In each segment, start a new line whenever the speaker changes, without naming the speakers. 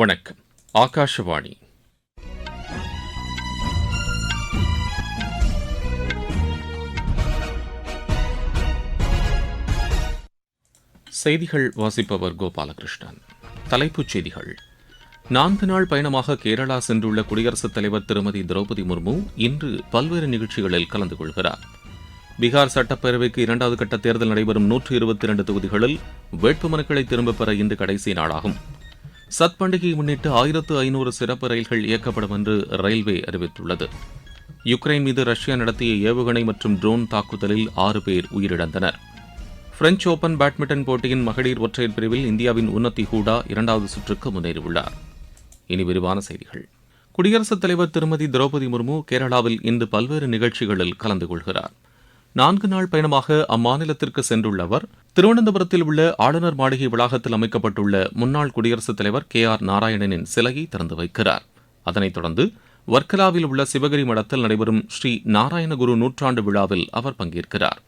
வணக்கம் ஆகாஷவாணி செய்திகள் வாசிப்பவர் கோபாலகிருஷ்ணன் தலைப்புச் செய்திகள் நான்கு நாள் பயணமாக கேரளா சென்றுள்ள குடியரசுத் தலைவர் திருமதி திரௌபதி முர்மு இன்று பல்வேறு நிகழ்ச்சிகளில் கலந்து கொள்கிறார் பீகார் சட்டப்பேரவைக்கு இரண்டாவது கட்ட தேர்தல் நடைபெறும் நூற்று இருபத்தி இரண்டு தொகுதிகளில் வேட்புமனுக்களை திரும்பப் பெற இன்று கடைசி நாளாகும் சத் பண்டிகையை முன்னிட்டு ஆயிரத்து ஐநூறு சிறப்பு ரயில்கள் இயக்கப்படும் என்று ரயில்வே அறிவித்துள்ளது யுக்ரைன் மீது ரஷ்யா நடத்திய ஏவுகணை மற்றும் ட்ரோன் தாக்குதலில் ஆறு பேர் உயிரிழந்தனர் பிரெஞ்சு ஓபன் பேட்மிண்டன் போட்டியின் மகளிர் ஒற்றையர் பிரிவில் இந்தியாவின் உன்னதி ஹூடா இரண்டாவது சுற்றுக்கு முன்னேறியுள்ளார் இனி விரிவான செய்திகள் குடியரசுத் தலைவர் திருமதி திரௌபதி முர்மு கேரளாவில் இன்று பல்வேறு நிகழ்ச்சிகளில் கலந்து கொள்கிறார் நான்கு நாள் பயணமாக அம்மாநிலத்திற்கு சென்றுள்ள அவர் திருவனந்தபுரத்தில் உள்ள ஆளுநர் மாளிகை வளாகத்தில் அமைக்கப்பட்டுள்ள முன்னாள் குடியரசுத் தலைவர் கே ஆர் நாராயணனின் சிலையை திறந்து வைக்கிறார் அதனைத் தொடர்ந்து வர்க்கலாவில் உள்ள சிவகிரி மடத்தில் நடைபெறும் ஸ்ரீ நாராயணகுரு நூற்றாண்டு விழாவில் அவர் பங்கேற்கிறார்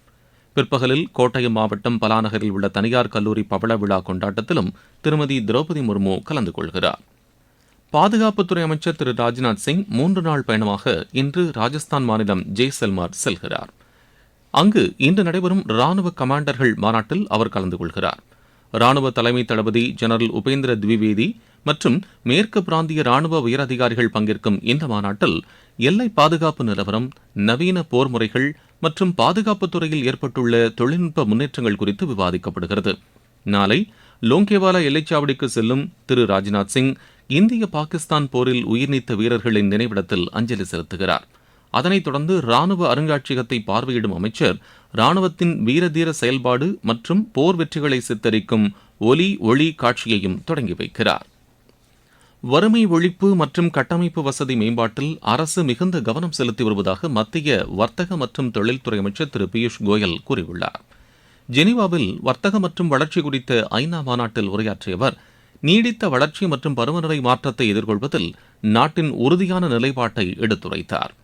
பிற்பகலில் கோட்டயம் மாவட்டம் பலாநகரில் உள்ள தனியார் கல்லூரி பவள விழா கொண்டாட்டத்திலும் திருமதி திரௌபதி முர்மு கலந்து கொள்கிறார் பாதுகாப்புத்துறை அமைச்சர் திரு ராஜ்நாத் சிங் மூன்று நாள் பயணமாக இன்று ராஜஸ்தான் மாநிலம் ஜெய்சல்மார் செல்கிறார் அங்கு இன்று நடைபெறும் ராணுவ கமாண்டர்கள் மாநாட்டில் அவர் கலந்து கொள்கிறார் ராணுவ தலைமை தளபதி ஜெனரல் உபேந்திர திவிவேதி மற்றும் மேற்கு பிராந்திய ராணுவ உயரதிகாரிகள் பங்கேற்கும் இந்த மாநாட்டில் எல்லை பாதுகாப்பு நிலவரம் நவீன போர் முறைகள் மற்றும் பாதுகாப்புத் துறையில் ஏற்பட்டுள்ள தொழில்நுட்ப முன்னேற்றங்கள் குறித்து விவாதிக்கப்படுகிறது நாளை லோங்கேவாலா எல்லைச்சாவடிக்கு செல்லும் திரு ராஜ்நாத் சிங் இந்திய பாகிஸ்தான் போரில் உயிர்நீத்த வீரர்களின் நினைவிடத்தில் அஞ்சலி செலுத்துகிறார் அதனைத் தொடர்ந்து ராணுவ அருங்காட்சியகத்தை பார்வையிடும் அமைச்சர் ராணுவத்தின் வீரதீர செயல்பாடு மற்றும் போர் வெற்றிகளை சித்தரிக்கும் ஒலி ஒளி காட்சியையும் தொடங்கி வைக்கிறார் வறுமை ஒழிப்பு மற்றும் கட்டமைப்பு வசதி மேம்பாட்டில் அரசு மிகுந்த கவனம் செலுத்தி வருவதாக மத்திய வர்த்தக மற்றும் தொழில்துறை அமைச்சர் திரு பியூஷ் கோயல் கூறியுள்ளார் ஜெனீவாவில் வர்த்தக மற்றும் வளர்ச்சி குறித்த ஐநா மாநாட்டில் உரையாற்றிய அவர் நீடித்த வளர்ச்சி மற்றும் பருவநிலை மாற்றத்தை எதிர்கொள்வதில் நாட்டின் உறுதியான நிலைப்பாட்டை எடுத்துரைத்தாா்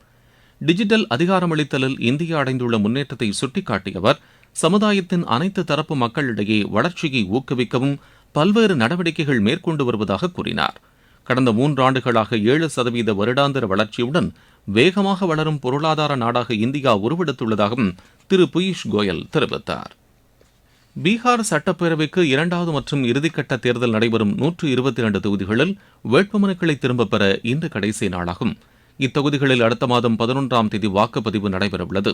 டிஜிட்டல் அதிகாரமளித்தலில் இந்தியா அடைந்துள்ள முன்னேற்றத்தை சுட்டிக்காட்டிய அவர் சமுதாயத்தின் அனைத்து தரப்பு மக்களிடையே வளர்ச்சியை ஊக்குவிக்கவும் பல்வேறு நடவடிக்கைகள் மேற்கொண்டு வருவதாக கூறினார் கடந்த மூன்றாண்டுகளாக ஏழு சதவீத வருடாந்திர வளர்ச்சியுடன் வேகமாக வளரும் பொருளாதார நாடாக இந்தியா உருவெடுத்துள்ளதாகவும் திரு பியூஷ் கோயல் தெரிவித்தார் பீகார் சட்டப்பேரவைக்கு இரண்டாவது மற்றும் இறுதிக்கட்ட தேர்தல் நடைபெறும் நூற்று இருபத்தி இரண்டு தொகுதிகளில் வேட்புமனுக்களை திரும்பப் பெற இன்று கடைசி நாளாகும் இத்தொகுதிகளில் அடுத்த மாதம் பதினொன்றாம் தேதி வாக்குப்பதிவு நடைபெறவுள்ளது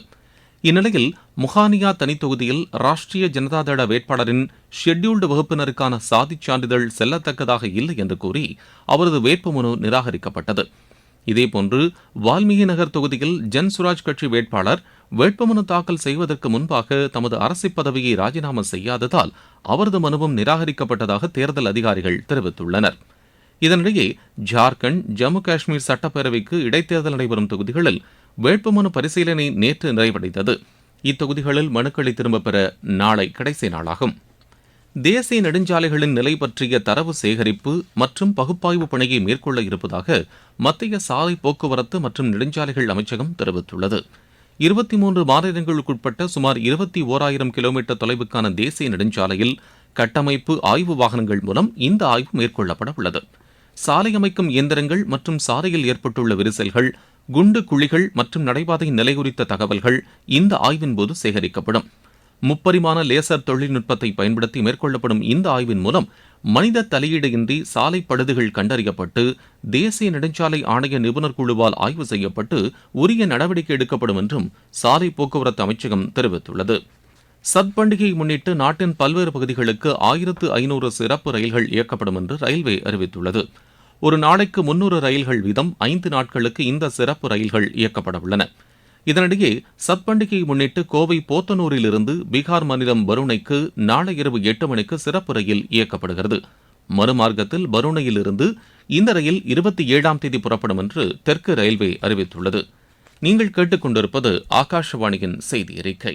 இந்நிலையில் முகானியா தனித்தொகுதியில் ராஷ்டிரிய ஜனதாதள வேட்பாளரின் ஷெட்யூல்டு வகுப்பினருக்கான சாதிச் சான்றிதழ் செல்லத்தக்கதாக இல்லை என்று கூறி அவரது வேட்புமனு நிராகரிக்கப்பட்டது இதேபோன்று வால்மீகி நகர் தொகுதியில் ஜன் சுராஜ் கட்சி வேட்பாளர் வேட்புமனு தாக்கல் செய்வதற்கு முன்பாக தமது அரசு பதவியை ராஜினாமா செய்யாததால் அவரது மனுவும் நிராகரிக்கப்பட்டதாக தேர்தல் அதிகாரிகள் தெரிவித்துள்ளனா் இதனிடையே ஜார்க்கண்ட் ஜம்மு காஷ்மீர் சட்டப்பேரவைக்கு இடைத்தேர்தல் நடைபெறும் தொகுதிகளில் வேட்புமனு பரிசீலனை நேற்று நிறைவடைந்தது இத்தொகுதிகளில் மனுக்களை திரும்பப் பெற நாளை கடைசி நாளாகும் தேசிய நெடுஞ்சாலைகளின் நிலை பற்றிய தரவு சேகரிப்பு மற்றும் பகுப்பாய்வு பணியை மேற்கொள்ள இருப்பதாக மத்திய சாலை போக்குவரத்து மற்றும் நெடுஞ்சாலைகள் அமைச்சகம் தெரிவித்துள்ளது இருபத்தி மூன்று மாநிலங்களுக்குட்பட்ட சுமார் இருபத்தி ஓராயிரம் கிலோமீட்டர் தொலைவுக்கான தேசிய நெடுஞ்சாலையில் கட்டமைப்பு ஆய்வு வாகனங்கள் மூலம் இந்த ஆய்வு மேற்கொள்ளப்பட உள்ளது சாலை அமைக்கும் இயந்திரங்கள் மற்றும் சாலையில் ஏற்பட்டுள்ள விரிசல்கள் குண்டு குழிகள் மற்றும் நடைபாதை நிலை குறித்த தகவல்கள் இந்த ஆய்வின் போது சேகரிக்கப்படும் முப்பரிமாண லேசர் தொழில்நுட்பத்தை பயன்படுத்தி மேற்கொள்ளப்படும் இந்த ஆய்வின் மூலம் மனித தலையீடு இன்றி சாலை பழுதுகள் கண்டறியப்பட்டு தேசிய நெடுஞ்சாலை ஆணைய நிபுணர் குழுவால் ஆய்வு செய்யப்பட்டு உரிய நடவடிக்கை எடுக்கப்படும் என்றும் சாலை போக்குவரத்து அமைச்சகம் தெரிவித்துள்ளது சத் பண்டிகையை முன்னிட்டு நாட்டின் பல்வேறு பகுதிகளுக்கு ஆயிரத்து ஐநூறு சிறப்பு ரயில்கள் இயக்கப்படும் என்று ரயில்வே அறிவித்துள்ளது ஒரு நாளைக்கு முன்னூறு ரயில்கள் வீதம் ஐந்து நாட்களுக்கு இந்த சிறப்பு ரயில்கள் இயக்கப்பட உள்ளன இதனிடையே சத் பண்டிகையை முன்னிட்டு கோவை போத்தனூரிலிருந்து பீகார் மாநிலம் வருணைக்கு நாளை இரவு எட்டு மணிக்கு சிறப்பு ரயில் இயக்கப்படுகிறது மறுமார்க்கத்தில் வருணையிலிருந்து இந்த ரயில் இருபத்தி ஏழாம் தேதி புறப்படும் என்று தெற்கு ரயில்வே அறிவித்துள்ளது நீங்கள் கேட்டுக்கொண்டிருப்பது ஆகாஷவாணியின் செய்தி அறிக்கை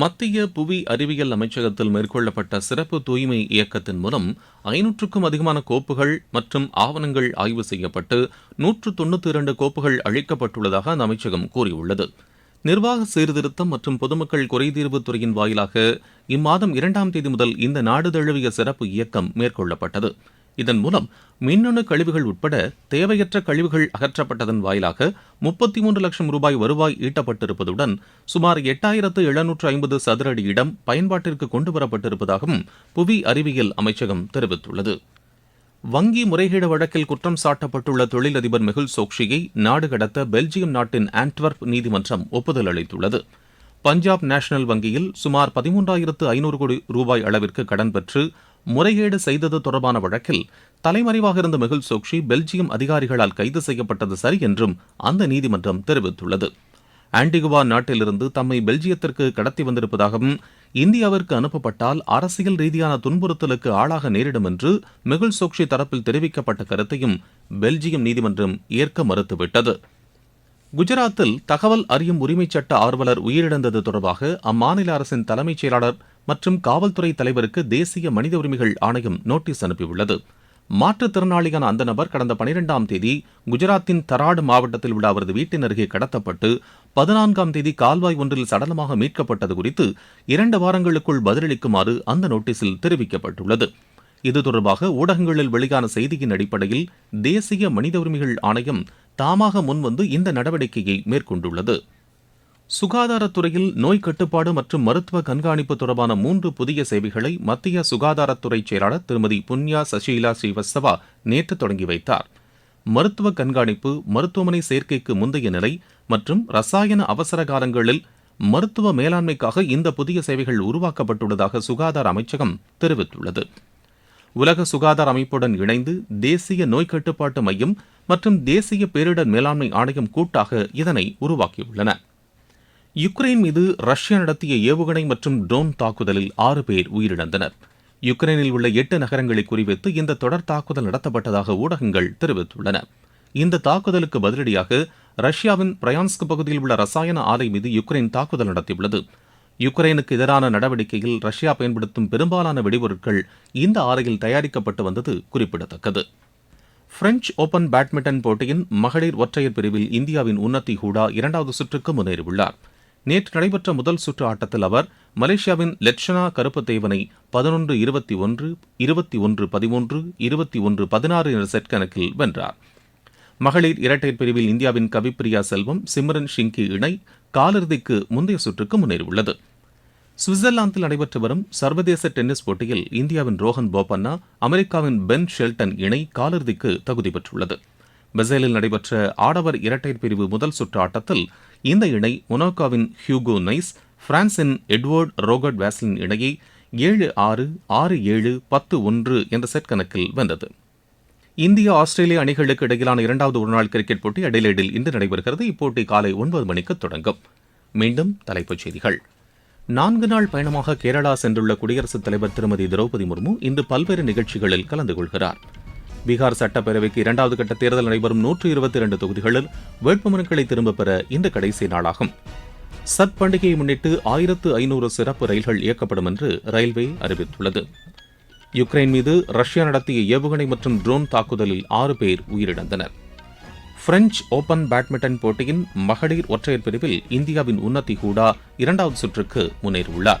மத்திய புவி அறிவியல் அமைச்சகத்தில் மேற்கொள்ளப்பட்ட சிறப்பு தூய்மை இயக்கத்தின் மூலம் ஐநூற்றுக்கும் அதிகமான கோப்புகள் மற்றும் ஆவணங்கள் ஆய்வு செய்யப்பட்டு நூற்று தொண்ணூற்றி இரண்டு கோப்புகள் அழிக்கப்பட்டுள்ளதாக அந்த அமைச்சகம் கூறியுள்ளது நிர்வாக சீர்திருத்தம் மற்றும் பொதுமக்கள் குறைதீர்வு துறையின் வாயிலாக இம்மாதம் இரண்டாம் தேதி முதல் இந்த நாடு தழுவிய சிறப்பு இயக்கம் மேற்கொள்ளப்பட்டது இதன் மூலம் மின்னணு கழிவுகள் உட்பட தேவையற்ற கழிவுகள் அகற்றப்பட்டதன் வாயிலாக முப்பத்தி மூன்று லட்சம் ரூபாய் வருவாய் ஈட்டப்பட்டிருப்பதுடன் சுமார் எட்டாயிரத்து எழுநூற்று ஐம்பது சதுர அடி இடம் பயன்பாட்டிற்கு கொண்டுவரப்பட்டிருப்பதாகவும் புவி அறிவியல் அமைச்சகம் தெரிவித்துள்ளது வங்கி முறைகேடு வழக்கில் குற்றம் சாட்டப்பட்டுள்ள தொழிலதிபர் மெகுல் சோக்ஷியை நாடு கடத்த பெல்ஜியம் நாட்டின் ஆண்ட்வர்ப் நீதிமன்றம் ஒப்புதல் அளித்துள்ளது பஞ்சாப் நேஷனல் வங்கியில் சுமார் பதிமூன்றாயிரத்து ஐநூறு கோடி ரூபாய் அளவிற்கு கடன் பெற்று முறைகேடு செய்தது தொடர்பான வழக்கில் தலைமறைவாக இருந்த மெகுல் சோக்ஷி பெல்ஜியம் அதிகாரிகளால் கைது செய்யப்பட்டது சரி என்றும் அந்த நீதிமன்றம் தெரிவித்துள்ளது ஆன்டிகுவா நாட்டிலிருந்து தம்மை பெல்ஜியத்திற்கு கடத்தி வந்திருப்பதாகவும் இந்தியாவிற்கு அனுப்பப்பட்டால் அரசியல் ரீதியான துன்புறுத்தலுக்கு ஆளாக நேரிடும் என்று மெகுல் சோக்ஷி தரப்பில் தெரிவிக்கப்பட்ட கருத்தையும் பெல்ஜியம் நீதிமன்றம் ஏற்க மறுத்துவிட்டது குஜராத்தில் தகவல் அறியும் உரிமைச் சட்ட ஆர்வலர் உயிரிழந்தது தொடர்பாக அம்மாநில அரசின் தலைமைச் செயலாளர் மற்றும் காவல்துறை தலைவருக்கு தேசிய மனித உரிமைகள் ஆணையம் நோட்டீஸ் அனுப்பியுள்ளது மாற்றுத்திறனாளியான அந்த நபர் கடந்த பனிரெண்டாம் தேதி குஜராத்தின் தராடு மாவட்டத்தில் உள்ள அவரது வீட்டின் அருகே கடத்தப்பட்டு பதினான்காம் தேதி கால்வாய் ஒன்றில் சடலமாக மீட்கப்பட்டது குறித்து இரண்டு வாரங்களுக்குள் பதிலளிக்குமாறு அந்த நோட்டீஸில் தெரிவிக்கப்பட்டுள்ளது இது தொடர்பாக ஊடகங்களில் வெளியான செய்தியின் அடிப்படையில் தேசிய மனித உரிமைகள் ஆணையம் தாமாக முன்வந்து இந்த நடவடிக்கையை மேற்கொண்டுள்ளது சுகாதாரத்துறையில் நோய் கட்டுப்பாடு மற்றும் மருத்துவ கண்காணிப்பு தொடர்பான மூன்று புதிய சேவைகளை மத்திய சுகாதாரத்துறை செயலாளர் திருமதி புன்யா சசிலா ஸ்ரீவஸ்தவா நேற்று தொடங்கி வைத்தார் மருத்துவ கண்காணிப்பு மருத்துவமனை சேர்க்கைக்கு முந்தைய நிலை மற்றும் ரசாயன அவசரகாரங்களில் மருத்துவ மேலாண்மைக்காக இந்த புதிய சேவைகள் உருவாக்கப்பட்டுள்ளதாக சுகாதார அமைச்சகம் தெரிவித்துள்ளது உலக சுகாதார அமைப்புடன் இணைந்து தேசிய நோய் கட்டுப்பாட்டு மையம் மற்றும் தேசிய பேரிடர் மேலாண்மை ஆணையம் கூட்டாக இதனை உருவாக்கியுள்ளன யுக்ரைன் மீது ரஷ்யா நடத்திய ஏவுகணை மற்றும் ட்ரோன் தாக்குதலில் ஆறு பேர் உயிரிழந்தனர் யுக்ரைனில் உள்ள எட்டு நகரங்களை குறிவைத்து இந்த தொடர் தாக்குதல் நடத்தப்பட்டதாக ஊடகங்கள் தெரிவித்துள்ளன இந்த தாக்குதலுக்கு பதிலடியாக ரஷ்யாவின் பிரயான்ஸ்க் பகுதியில் உள்ள ரசாயன ஆலை மீது யுக்ரைன் தாக்குதல் நடத்தியுள்ளது யுக்ரைனுக்கு எதிரான நடவடிக்கையில் ரஷ்யா பயன்படுத்தும் பெரும்பாலான வெடிபொருட்கள் இந்த ஆலையில் தயாரிக்கப்பட்டு வந்தது குறிப்பிடத்தக்கது பிரெஞ்சு ஓபன் பேட்மிண்டன் போட்டியின் மகளிர் ஒற்றையர் பிரிவில் இந்தியாவின் உன்னத்தி ஹூடா இரண்டாவது சுற்றுக்கு முன்னேறியுள்ளார் நேற்று நடைபெற்ற முதல் சுற்று ஆட்டத்தில் அவர் மலேசியாவின் லெட்சனா தேவனை பதினொன்று இருபத்தி ஒன்று இருபத்தி ஒன்று பதிமூன்று இருபத்தி ஒன்று பதினாறு என்ற செட் கணக்கில் வென்றார் மகளிர் இரட்டையர் பிரிவில் இந்தியாவின் கவிப்பிரியா செல்வம் சிம்ரன் ஷிங்கி இணை காலிறுதிக்கு முந்தைய சுற்றுக்கு முன்னேறியுள்ளது சுவிட்சர்லாந்தில் நடைபெற்று வரும் சர்வதேச டென்னிஸ் போட்டியில் இந்தியாவின் ரோஹன் போபண்ணா அமெரிக்காவின் பென் ஷெல்டன் இணை காலிறுதிக்கு தகுதி பெற்றுள்ளது பிரேசிலில் நடைபெற்ற ஆடவர் இரட்டையர் பிரிவு முதல் சுற்று ஆட்டத்தில் இந்த இணை மொனாக்கோவின் ஹியூகோ நைஸ் பிரான்சின் எட்வர்ட் ரோகர்ட் வேஸ்லின் இணையை ஏழு ஆறு ஆறு ஏழு பத்து ஒன்று என்ற செட் கணக்கில் வென்றது இந்தியா ஆஸ்திரேலிய அணிகளுக்கு இடையிலான இரண்டாவது ஒருநாள் கிரிக்கெட் போட்டி அடிலேடில் இன்று நடைபெறுகிறது இப்போட்டி காலை ஒன்பது மணிக்கு தொடங்கும் மீண்டும் தலைப்புச் செய்திகள் நான்கு நாள் பயணமாக கேரளா சென்றுள்ள குடியரசுத் தலைவர் திருமதி திரௌபதி முர்மு இன்று பல்வேறு நிகழ்ச்சிகளில் கலந்து கொள்கிறார் பீகார் சட்டப்பேரவைக்கு இரண்டாவது கட்ட தேர்தல் நடைபெறும் நூற்று இருபத்தி இரண்டு தொகுதிகளில் வேட்புமனுக்களை திரும்பப் பெற இந்த கடைசி நாளாகும் சத் பண்டிகையை முன்னிட்டு ஆயிரத்து ஐநூறு சிறப்பு ரயில்கள் இயக்கப்படும் என்று ரயில்வே அறிவித்துள்ளது யுக்ரைன் மீது ரஷ்யா நடத்திய ஏவுகணை மற்றும் ட்ரோன் தாக்குதலில் ஆறு பேர் உயிரிழந்தனர் பிரெஞ்சு ஓபன் பேட்மிண்டன் போட்டியின் மகளிர் ஒற்றையர் பிரிவில் இந்தியாவின் உன்னதி ஹூடா இரண்டாவது சுற்றுக்கு முன்னேறியுள்ளார்